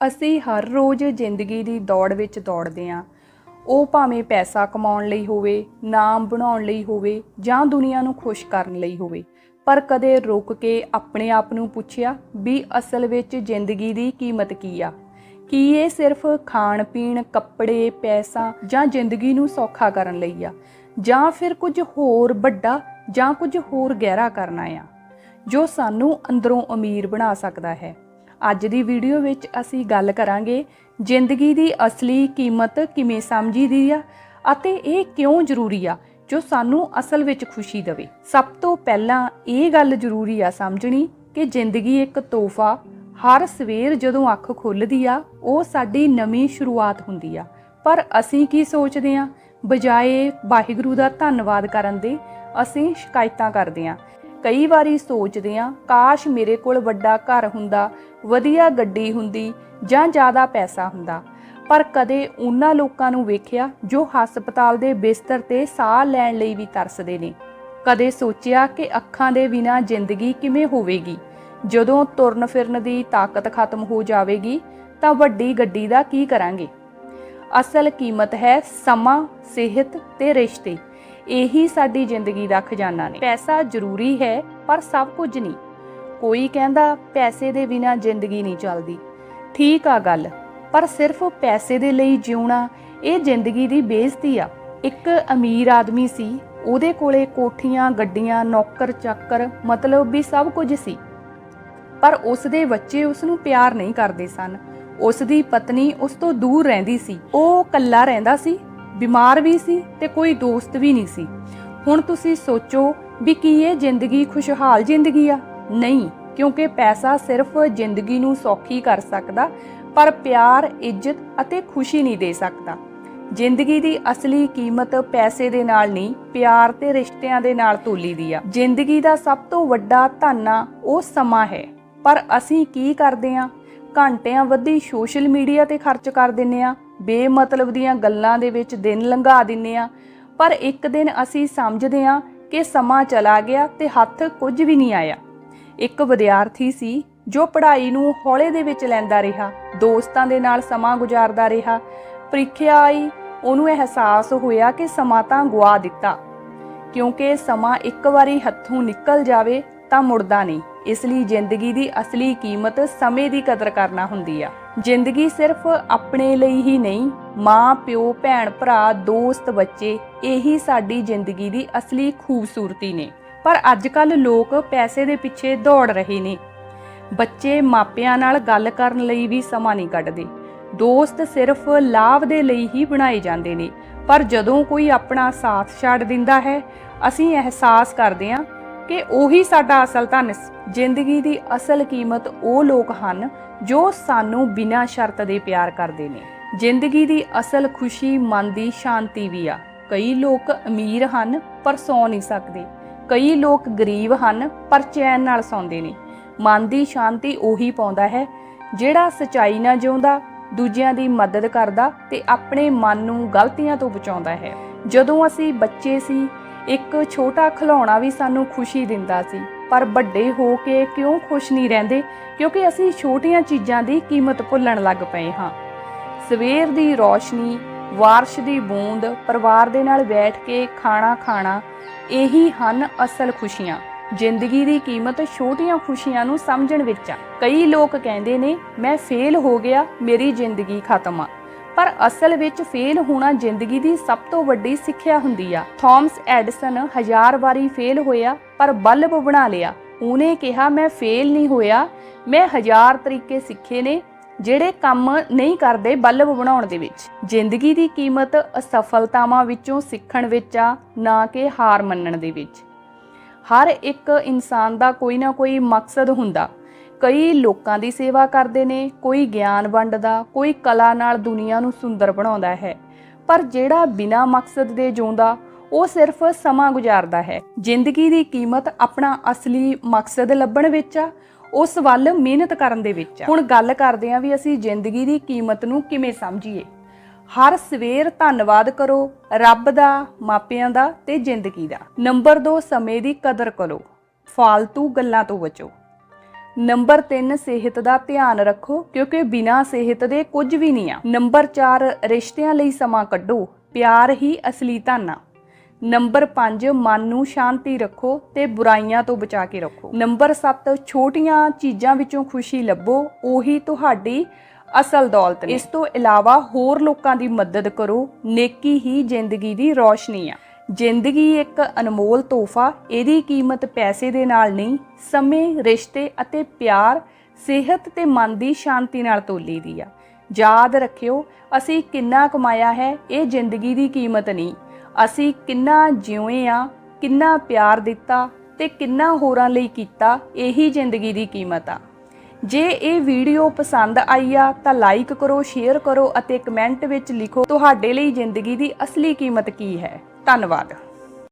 ਅਸੀਂ ਹਰ ਰੋਜ਼ ਜ਼ਿੰਦਗੀ ਦੀ ਦੌੜ ਵਿੱਚ ਦੌੜਦੇ ਹਾਂ। ਉਹ ਭਾਵੇਂ ਪੈਸਾ ਕਮਾਉਣ ਲਈ ਹੋਵੇ, ਨਾਮ ਬਣਾਉਣ ਲਈ ਹੋਵੇ ਜਾਂ ਦੁਨੀਆ ਨੂੰ ਖੁਸ਼ ਕਰਨ ਲਈ ਹੋਵੇ, ਪਰ ਕਦੇ ਰੁਕ ਕੇ ਆਪਣੇ ਆਪ ਨੂੰ ਪੁੱਛਿਆ ਵੀ ਅਸਲ ਵਿੱਚ ਜ਼ਿੰਦਗੀ ਦੀ ਕੀਮਤ ਕੀ ਆ? ਕੀ ਇਹ ਸਿਰਫ ਖਾਣ ਪੀਣ ਕੱਪੜੇ, ਪੈਸਾ ਜਾਂ ਜ਼ਿੰਦਗੀ ਨੂੰ ਸੌਖਾ ਕਰਨ ਲਈ ਆ? ਜਾਂ ਫਿਰ ਕੁਝ ਹੋਰ ਵੱਡਾ ਜਾਂ ਕੁਝ ਹੋਰ ਗਹਿਰਾ ਕਰਨਾ ਆ, ਜੋ ਸਾਨੂੰ ਅੰਦਰੋਂ ਅਮੀਰ ਬਣਾ ਸਕਦਾ ਹੈ? ਅੱਜ ਦੀ ਵੀਡੀਓ ਵਿੱਚ ਅਸੀਂ ਗੱਲ ਕਰਾਂਗੇ ਜ਼ਿੰਦਗੀ ਦੀ ਅਸਲੀ ਕੀਮਤ ਕਿਵੇਂ ਸਮਝੀ ਦੀ ਆ ਅਤੇ ਇਹ ਕਿਉਂ ਜ਼ਰੂਰੀ ਆ ਜੋ ਸਾਨੂੰ ਅਸਲ ਵਿੱਚ ਖੁਸ਼ੀ ਦੇਵੇ। ਸਭ ਤੋਂ ਪਹਿਲਾਂ ਇਹ ਗੱਲ ਜ਼ਰੂਰੀ ਆ ਸਮਝਣੀ ਕਿ ਜ਼ਿੰਦਗੀ ਇੱਕ ਤੋਹਫਾ, ਹਰ ਸਵੇਰ ਜਦੋਂ ਅੱਖ ਖੁੱਲਦੀ ਆ, ਉਹ ਸਾਡੀ ਨਵੀਂ ਸ਼ੁਰੂਆਤ ਹੁੰਦੀ ਆ। ਪਰ ਅਸੀਂ ਕੀ ਸੋਚਦੇ ਆ? ਬਜਾਏ ਵਾਹਿਗੁਰੂ ਦਾ ਧੰਨਵਾਦ ਕਰਨ ਦੇ ਅਸੀਂ ਸ਼ਿਕਾਇਤਾਂ ਕਰਦੇ ਆ। ਕਈ ਵਾਰੀ ਸੋਚਦੇ ਆ ਕਾਸ਼ ਮੇਰੇ ਕੋਲ ਵੱਡਾ ਘਰ ਹੁੰਦਾ, ਵਧੀਆ ਗੱਡੀ ਹੁੰਦੀ ਜਾਂ ਜ਼ਿਆਦਾ ਪੈਸਾ ਹੁੰਦਾ। ਪਰ ਕਦੇ ਉਹਨਾਂ ਲੋਕਾਂ ਨੂੰ ਵੇਖਿਆ ਜੋ ਹਸਪਤਾਲ ਦੇ ਬਿਸਤਰ ਤੇ ਸਾਹ ਲੈਣ ਲਈ ਵੀ ਤਰਸਦੇ ਨੇ। ਕਦੇ ਸੋਚਿਆ ਕਿ ਅੱਖਾਂ ਦੇ ਬਿਨਾ ਜ਼ਿੰਦਗੀ ਕਿਵੇਂ ਹੋਵੇਗੀ। ਜਦੋਂ ਤੁਰਨ ਫਿਰਨ ਦੀ ਤਾਕਤ ਖਤਮ ਹੋ ਜਾਵੇਗੀ, ਤਾਂ ਵੱਡੀ ਗੱਡੀ ਦਾ ਕੀ ਕਰਾਂਗੇ? ਅਸਲ ਕੀਮਤ ਹੈ ਸਮਾਂ, ਸਿਹਤ ਤੇ ਰਿਸ਼ਤੇ। ਇਹੀ ਸਾਡੀ ਜ਼ਿੰਦਗੀ ਦਾ ਖਜ਼ਾਨਾ ਨੇ। ਪੈਸਾ ਜ਼ਰੂਰੀ ਹੈ, ਪਰ ਸਭ ਕੁਝ ਨਹੀਂ। ਕੋਈ ਕਹਿੰਦਾ ਪੈਸੇ ਦੇ ਬਿਨਾ ਜ਼ਿੰਦਗੀ ਨਹੀਂ ਚੱਲਦੀ। ਠੀਕ ਆ ਗੱਲ, ਪਰ ਸਿਰਫ ਪੈਸੇ ਦੇ ਲਈ ਜਿਉਣਾ, ਇਹ ਜ਼ਿੰਦਗੀ ਦੀ ਬੇਇੱਜ਼ਤੀ ਆ। ਇੱਕ ਅਮੀਰ ਆਦਮੀ ਸੀ, ਉਹਦੇ ਕੋਲੇ ਕੋਠੀਆਂ, ਗੱਡੀਆਂ, ਨੌਕਰ, ਚਾਕਰ, ਮਤਲਬ ਵੀ ਸਭ ਕੁਝ ਸੀ। ਪਰ ਉਸ ਦੇ ਬੱਚੇ ਉਸ ਨੂੰ ਪਿਆਰ ਨਹੀਂ ਕਰਦੇ ਸਨ। ਉਸ ਦੀ ਪਤਨੀ ਉਸ ਤੋਂ ਦੂਰ ਰਹਿੰਦੀ ਸੀ। ਉਹ ਇਕੱਲਾ ਰਹਿੰਦਾ ਸੀ ਬਿਮਾਰ ਵੀ ਸੀ ਤੇ ਕੋਈ ਦੋਸਤ ਵੀ ਨਹੀਂ ਸੀ। ਹੁਣ ਤੁਸੀਂ ਸੋਚੋ ਵੀ ਕੀ ਇਹ ਜ਼ਿੰਦਗੀ ਖੁਸ਼ਹਾਲ ਜ਼ਿੰਦਗੀ ਆ? ਨਹੀਂ, ਕਿਉਂਕਿ ਪੈਸਾ ਸਿਰਫ ਜ਼ਿੰਦਗੀ ਨੂੰ ਸੌਖੀ ਕਰ ਸਕਦਾ, ਪਰ ਪਿਆਰ, ਇੱਜ਼ਤ ਅਤੇ ਖੁਸ਼ੀ ਨਹੀਂ ਦੇ ਸਕਦਾ। ਜ਼ਿੰਦਗੀ ਦੀ ਅਸਲੀ ਕੀਮਤ ਪੈਸੇ ਦੇ ਨਾਲ ਨਹੀਂ, ਪਿਆਰ ਤੇ ਰਿਸ਼ਤਿਆਂ ਦੇ ਨਾਲ ਤੋਲੀਦੀ ਆ। ਜ਼ਿੰਦਗੀ ਦਾ ਸਭ ਤੋਂ ਵੱਡਾ ਧਾਨਾ ਉਹ ਸਮਾਂ ਹੈ। ਪਰ ਅਸੀਂ ਕੀ ਕਰਦੇ ਆ? ਘੰਟਿਆਂ ਵੱਧੀ ਸੋਸ਼ਲ ਮੀਡੀਆ ਤੇ ਖਰਚ ਕਰ ਦਿੰਨੇ ਆ। ਬੇਮਤਲਬ ਦੀਆਂ ਗੱਲਾਂ ਦੇ ਵਿੱਚ ਦਿਨ ਲੰਘਾ ਦਿੰਨੇ ਆ। ਪਰ ਇੱਕ ਦਿਨ ਅਸੀਂ ਸਮਝਦੇ ਆ ਕਿ ਸਮਾਂ ਚਲਾ ਗਿਆ ਤੇ ਹੱਥ ਕੁਝ ਵੀ ਨਹੀਂ ਆਇਆ। ਇੱਕ ਵਿਦਿਆਰਥੀ ਸੀ ਜੋ ਪੜ੍ਹਾਈ ਨੂੰ ਹੌਲੇ ਦੇ ਵਿੱਚ ਲੈਂਦਾ ਰਿਹਾ, ਦੋਸਤਾਂ ਦੇ ਨਾਲ ਸਮਾਂ ਗੁਜ਼ਾਰਦਾ ਰਿਹਾ। ਪ੍ਰੀਖਿਆ ਆਈ, ਉਹਨੂੰ ਅਹਿਸਾਸ ਹੋਇਆ ਕਿ ਸਮਾਂ ਤਾਂ ਗਵਾ ਦਿੱਤਾ। ਕਿਉਂਕਿ ਸਮਾਂ ਇੱਕ ਵਾਰੀ ਹੱਥੋਂ ਨਿਕਲ ਜਾਵੇ ਤਾਂ ਮੁੜਦਾ ਨਹੀਂ। ਇਸ ਲਈ ਜ਼ਿੰਦਗੀ ਦੀ ਅਸਲੀ ਕੀਮਤ ਸਮੇਂ ਦੀ ਕਦਰ ਕਰਨਾ ਹੁੰਦੀ ਆ। ਜ਼ਿੰਦਗੀ ਸਿਰਫ ਆਪਣੇ ਲਈ ਹੀ ਨਹੀਂ, ਮਾਂ, ਪਿਓ, ਭੈਣ, ਭਰਾ, ਦੋਸਤ, ਬੱਚੇ, ਇਹੀ ਸਾਡੀ ਜ਼ਿੰਦਗੀ ਦੀ ਅਸਲੀ ਖੂਬਸੂਰਤੀ ਨੇ। ਪਰ ਅੱਜ ਕੱਲ ਲੋਕ ਪੈਸੇ ਦੇ ਪਿੱਛੇ ਦੌੜ ਰਹੇ ਨੇ। ਬੱਚੇ ਮਾਪਿਆਂ ਨਾਲ ਗੱਲ ਕਰਨ ਲਈ ਵੀ ਸਮਾਂ ਨਹੀਂ ਕੱਢਦੇ। ਦੋਸਤ ਸਿਰਫ ਲਾਭ ਦੇ ਲਈ ਹੀ ਬਣਾਏ ਜਾਂਦੇ ਨੇ। ਪਰ ਜਦੋਂ ਕੋਈ ਆਪਣਾ ਸਾਥ ਛੱਡ ਦਿੰਦਾ ਹੈ, ਅਸੀਂ ਅਹਿਸਾਸ ਕਰਦੇ ਹਾਂ ਕਿ ਉਹੀ ਸਾਡਾ ਅਸਲ ਧਨ ਜ਼ਿੰਦਗੀ ਦੀ ਅਸਲ ਕੀਮਤ ਉਹ ਲੋਕ ਹਨ ਜੋ ਸਾਨੂੰ ਬਿਨਾਂ ਸ਼ਰਤ ਦੇ ਪਿਆਰ ਕਰਦੇ ਨੇ। ਜ਼ਿੰਦਗੀ ਦੀ ਅਸਲ ਖੁਸ਼ੀ, ਮਨ ਦੀ ਸ਼ਾਂਤੀ ਵੀ ਆ। ਕਈ ਲੋਕ ਅਮੀਰ ਹਨ ਪਰ ਸੌ ਨਹੀਂ ਸਕਦੇ। ਕਈ ਲੋਕ ਗਰੀਬ ਹਨ ਪਰ ਚੈਨ ਨਾਲ ਸੌਂਦੇ ਨੇ। ਮਨ ਦੀ ਸ਼ਾਂਤੀ ਉਹੀ ਪਾਉਂਦਾ ਹੈ ਜਿਹੜਾ ਸਚਾਈ ਨਾਲ ਜਿਉਂਦਾ, ਦੂਜਿਆਂ ਦੀ ਮਦਦ ਕਰਦਾ ਤੇ ਆਪਣੇ ਮਨ ਨੂੰ ਗਲਤੀਆਂ ਤੋਂ ਬਚਾਉਂਦਾ ਹੈ। ਜਦੋਂ ਅਸੀਂ ਬੱਚੇ ਸੀ ਇੱਕ ਛੋਟਾ ਖਿਡੌਣਾ ਵੀ ਸਾਨੂੰ ਖੁਸ਼ੀ ਦਿੰਦਾ ਸੀ। ਪਰ ਵੱਡੇ ਹੋ ਕੇ ਕਿਉਂ ਖੁਸ਼ ਨਹੀਂ ਰਹਿੰਦੇ? ਕਿਉਂਕਿ ਅਸੀਂ ਛੋਟੀਆਂ ਚੀਜ਼ਾਂ ਦੀ ਕੀਮਤ ਭੁੱਲਣ ਲੱਗ ਪਏ ਹਾਂ। ਸਵੇਰ ਦੀ ਰੌਸ਼ਨੀ, ਵਾਰਸ਼ ਦੀ ਬੂੰਦ, ਪਰਿਵਾਰ ਦੇ ਨਾਲ ਬੈਠ ਕੇ ਖਾਣਾ ਖਾਣਾ, ਇਹੀ ਹਨ ਅਸਲ ਖੁਸ਼ੀਆਂ। ਜ਼ਿੰਦਗੀ ਦੀ ਕੀਮਤ ਛੋਟੀਆਂ ਖੁਸ਼ੀਆਂ ਨੂੰ ਸਮਝਣ ਵਿੱਚ ਆ। ਕਈ ਲੋਕ ਕਹਿੰਦੇ ਨੇ, ਮੈਂ ਫੇਲ ਹੋ ਗਿਆ, ਮੇਰੀ ਜ਼ਿੰਦਗੀ ਖਤਮ ਆ। ਪਰ ਅਸਲ ਵਿੱਚ ਫੇਲ ਹੋਣਾ ਜ਼ਿੰਦਗੀ ਦੀ ਸਭ ਤੋਂ ਵੱਡੀ ਸਿੱਖਿਆ ਹੁੰਦੀ ਆ। ਥਾਮਸ ਐਡਿਸਨ ਹਜ਼ਾਰ ਵਾਰੀ ਫੇਲ ਹੋਇਆ, ਪਰ ਬਲਬ ਬਣਾ ਲਿਆ। ਉਹਨੇ ਕਿਹਾ, ਮੈਂ ਫੇਲ ਨਹੀਂ ਹੋਇਆ। ਮੈਂ ਹਜ਼ਾਰ ਤਰੀਕੇ ਸਿੱਖੇ ਨੇ, ਜਿਹੜੇ ਕੰਮ ਨਹੀਂ ਕਰਦੇ ਬਲਬ ਬਣਾਉਣ ਦੇ ਵਿੱਚ। ਜ਼ਿੰਦਗੀ ਦੀ ਕੀਮਤ ਅਸਫਲਤਾਵਾਂ ਵਿੱਚੋਂ ਸਿੱਖਣ ਵਿੱਚ ਆ, ਨਾ ਕਿ ਹਾਰ ਮੰਨਣ ਦੇ ਵਿੱਚ। ਹਰ ਇੱਕ ਇਨਸਾਨ ਦਾ ਕੋਈ ਨਾ ਕੋਈ ਮਕਸਦ ਹੁੰਦਾ। ਕਈ ਲੋਕਾਂ ਦੀ ਸੇਵਾ ਕਰਦੇ ਨੇ, ਕੋਈ ਗਿਆਨ ਵੰਡਦਾ, ਕੋਈ ਕਲਾ ਨਾਲ ਦੁਨੀਆ ਨੂੰ ਸੁੰਦਰ ਬਣਾਉਂਦਾ ਹੈ। ਪਰ ਜਿਹੜਾ ਬਿਨਾਂ ਮਕਸਦ ਦੇ ਜਿਉਂਦਾ, ਉਹ ਸਿਰਫ ਸਮਾਂ ਗੁਜ਼ਾਰਦਾ ਹੈ। ਜ਼ਿੰਦਗੀ ਦੀ ਕੀਮਤ ਆਪਣਾ ਅਸਲੀ ਮਕਸਦ ਲੱਭਣ ਵਿੱਚ ਆ, ਉਸ ਵੱਲ ਮਿਹਨਤ ਕਰਨ ਦੇ ਵਿੱਚ ਆ। ਹੁਣ ਗੱਲ ਕਰਦੇ ਆ ਵੀ ਅਸੀਂ ਜ਼ਿੰਦਗੀ ਦੀ ਕੀਮਤ ਨੂੰ ਕਿਵੇਂ ਸਮਝੀਏ। ਹਰ ਸਵੇਰ ਧੰਨਵਾਦ ਕਰੋ ਰੱਬ ਦਾ, ਮਾਪਿਆਂ ਦਾ ਤੇ ਜ਼ਿੰਦਗੀ ਦਾ। ਨੰਬਰ 2 ਸਮੇਂ ਦੀ ਕਦਰ ਕਰੋ। ਫਾਲਤੂ ਗੱਲਾਂ ਤੋਂ ਬਚੋ। ਨੰਬਰ 3 ਸਿਹਤ ਦਾ ਧਿਆਨ ਰੱਖੋ, ਕਿਉਂਕਿ ਬਿਨਾਂ ਸਿਹਤ ਦੇ ਕੁਝ ਵੀ ਨਹੀਂ ਆ। ਨੰਬਰ 4 ਰਿਸ਼ਤਿਆਂ ਲਈ ਸਮਾਂ ਕੱਢੋ, ਪਿਆਰ ਹੀ ਅਸਲੀ ਧਨ ਆ। ਨੰਬਰ 5 ਮਨ ਨੂੰ ਸ਼ਾਂਤੀ ਰੱਖੋ ਤੇ ਬੁਰਾਈਆਂ ਤੋਂ ਬਚਾ ਕੇ ਰੱਖੋ। ਨੰਬਰ 7 ਛੋਟੀਆਂ ਚੀਜ਼ਾਂ ਵਿੱਚੋਂ ਖੁਸ਼ੀ ਲੱਭੋ, ਉਹੀ ਤੁਹਾਡੀ ਅਸਲ ਦੌਲਤ ਨੇ। ਇਸ ਤੋਂ ਇਲਾਵਾ ਹੋਰ ਲੋਕਾਂ ਦੀ ਮਦਦ ਕਰੋ, ਨੇਕੀ ਹੀ ਜ਼ਿੰਦਗੀ ਦੀ ਰੌਸ਼ਨੀ ਆ। ਜ਼ਿੰਦਗੀ ਇੱਕ ਅਨਮੋਲ ਤੋਹਫਾ, ਇਹਦੀ ਕੀਮਤ ਪੈਸੇ ਦੇ ਨਾਲ ਨਹੀਂ, ਸਮੇਂ, ਰਿਸ਼ਤੇ ਅਤੇ ਪਿਆਰ, ਸਿਹਤ ਤੇ ਮਨ ਦੀ ਸ਼ਾਂਤੀ ਨਾਲ ਤੋਲੀ ਦੀ ਆ। ਯਾਦ ਰੱਖਿਓ, ਅਸੀਂ ਕਿੰਨਾ ਕਮਾਇਆ ਹੈ, ਇਹ ਜ਼ਿੰਦਗੀ ਦੀ ਕੀਮਤ ਨਹੀਂ। ਅਸੀਂ ਕਿੰਨਾ ਜਿਉਏ ਆ ਕਿੰਨਾ ਪਿਆਰ ਦਿੱਤਾ ਤੇ ਕਿੰਨਾ ਹੋਰਾਂ ਲਈ ਕੀਤਾ, ਇਹੀ ਜ਼ਿੰਦਗੀ ਦੀ ਕੀਮਤ ਆ। ਜੇ ਇਹ ਵੀਡੀਓ ਪਸੰਦ ਆਈ ਆ, ਤਾਂ ਲਾਈਕ ਕਰੋ, ਸ਼ੇਅਰ ਕਰੋ ਅਤੇ ਕਮੈਂਟ ਵਿੱਚ ਲਿਖੋ, ਤੁਹਾਡੇ ਲਈ ਜ਼ਿੰਦਗੀ ਦੀ ਅਸਲੀ ਕੀਮਤ ਕੀ ਹੈ। ਧੰਨਵਾਦ।